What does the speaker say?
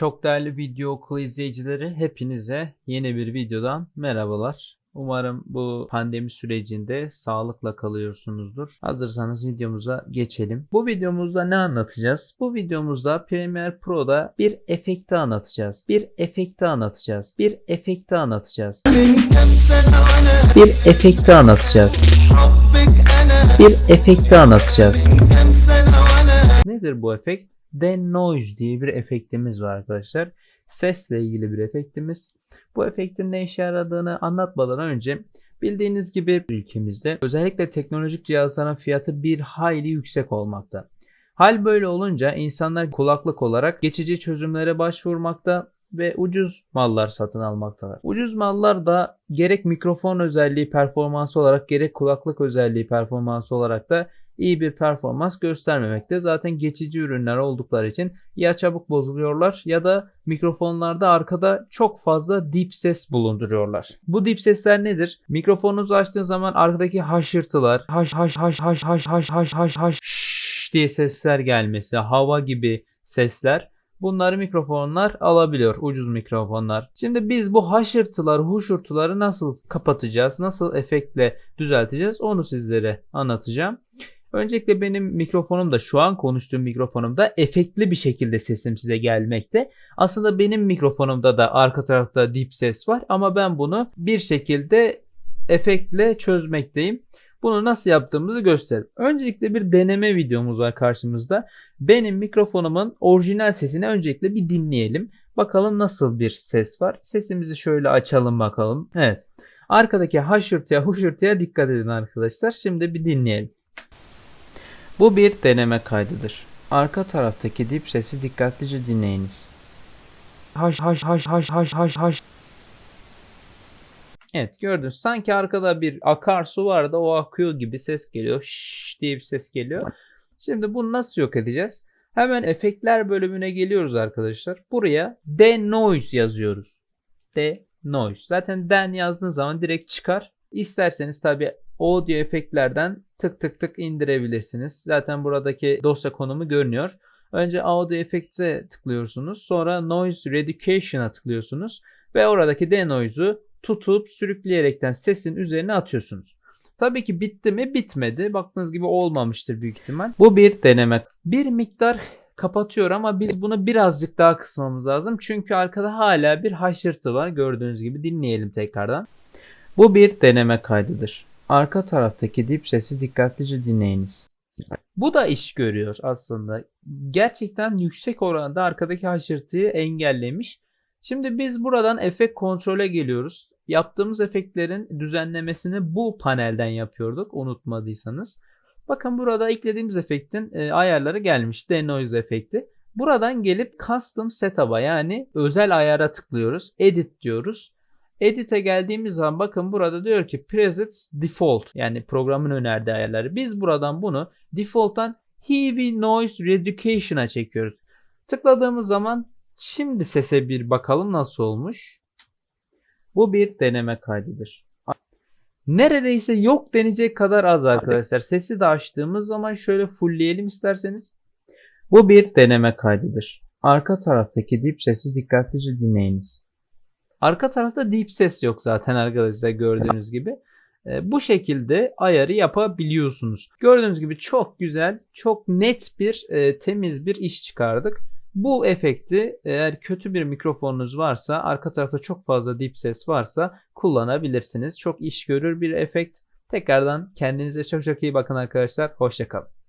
Çok değerli video okulu izleyicileri hepinize yeni bir videodan merhabalar. Umarım bu pandemi sürecinde sağlıkla kalıyorsunuzdur. Hazırsanız videomuza geçelim. Bu videomuzda ne anlatacağız? Bu videomuzda Premiere Pro'da bir efekti anlatacağız. Bir efekti anlatacağız. Bir efekti anlatacağız. Bir efekti anlatacağız. Bir efekti anlatacağız. Nedir bu efekt? Denoise diye bir efektimiz var arkadaşlar. Sesle ilgili bir efektimiz. Bu efektin ne işe yaradığını anlatmadan önce bildiğiniz gibi ülkemizde özellikle teknolojik cihazların fiyatı bir hayli yüksek olmakta. Hal böyle olunca insanlar kulaklık olarak geçici çözümlere başvurmakta ve ucuz mallar satın almaktalar. Ucuz mallar da gerek mikrofon özelliği performansı olarak gerek kulaklık özelliği performansı olarak da iyi bir performans göstermemekte. Zaten geçici ürünler oldukları için ya çabuk bozuluyorlar ya da mikrofonlarda arkada çok fazla dip ses bulunduruyorlar. Bu dip sesler nedir? Mikrofonunuzu açtığınız zaman arkadaki haşırtılar, haş haş haş haş haş haş haş haş haş diye sesler gelmesi, hava gibi sesler Bunları mikrofonlar alabiliyor. Ucuz mikrofonlar. Şimdi biz bu haşırtıları, huşurtuları nasıl kapatacağız? Nasıl efektle düzelteceğiz? Onu sizlere anlatacağım. Öncelikle benim mikrofonum da şu an konuştuğum mikrofonumda efektli bir şekilde sesim size gelmekte. Aslında benim mikrofonumda da arka tarafta dip ses var ama ben bunu bir şekilde efektle çözmekteyim. Bunu nasıl yaptığımızı gösterelim. Öncelikle bir deneme videomuz var karşımızda. Benim mikrofonumun orijinal sesini öncelikle bir dinleyelim. Bakalım nasıl bir ses var. Sesimizi şöyle açalım bakalım. Evet. Arkadaki haşırtıya huşurtuya dikkat edin arkadaşlar. Şimdi bir dinleyelim. Bu bir deneme kaydıdır. Arka taraftaki dip sesi dikkatlice dinleyiniz. Haş haş haş haş haş haş haş. Evet gördünüz. Sanki arkada bir akarsu var da o akıyor gibi ses geliyor. Şşş diye bir ses geliyor. Şimdi bunu nasıl yok edeceğiz? Hemen efektler bölümüne geliyoruz arkadaşlar. Buraya denoise yazıyoruz. Denoise. Zaten den yazdığın zaman direkt çıkar. İsterseniz tabi audio efektlerden tık tık tık indirebilirsiniz. Zaten buradaki dosya konumu görünüyor. Önce audio effects'e tıklıyorsunuz. Sonra noise reducation'a tıklıyorsunuz. Ve oradaki denoise'u tutup sürükleyerekten sesin üzerine atıyorsunuz. Tabii ki bitti mi? Bitmedi. Baktığınız gibi olmamıştır büyük ihtimal. Bu bir deneme. Bir miktar kapatıyor ama biz bunu birazcık daha kısmamız lazım. Çünkü arkada hala bir haşırtı var. Gördüğünüz gibi dinleyelim tekrardan. Bu bir deneme kaydıdır. Arka taraftaki dip sesi dikkatlice dinleyiniz. Bu da iş görüyor aslında. Gerçekten yüksek oranda arkadaki haşırtıyı engellemiş. Şimdi biz buradan efekt kontrole geliyoruz. Yaptığımız efektlerin düzenlemesini bu panelden yapıyorduk unutmadıysanız. Bakın burada eklediğimiz efektin e, ayarları gelmiş. Denoise efekti. Buradan gelip custom setup'a yani özel ayara tıklıyoruz. Edit diyoruz. Edit'e geldiğimiz zaman bakın burada diyor ki presets default yani programın önerdiği ayarları. Biz buradan bunu default'tan heavy noise reducation'a çekiyoruz. Tıkladığımız zaman şimdi sese bir bakalım nasıl olmuş. Bu bir deneme kaydıdır. Neredeyse yok denecek kadar az arkadaşlar. Sesi de açtığımız zaman şöyle fullleyelim isterseniz. Bu bir deneme kaydıdır. Arka taraftaki dip sesi dikkatlice dinleyiniz. Arka tarafta deep ses yok zaten arkadaşlar gördüğünüz gibi. E, bu şekilde ayarı yapabiliyorsunuz. Gördüğünüz gibi çok güzel, çok net bir, e, temiz bir iş çıkardık. Bu efekti eğer kötü bir mikrofonunuz varsa, arka tarafta çok fazla deep ses varsa kullanabilirsiniz. Çok iş görür bir efekt. Tekrardan kendinize çok çok iyi bakın arkadaşlar. Hoşçakalın.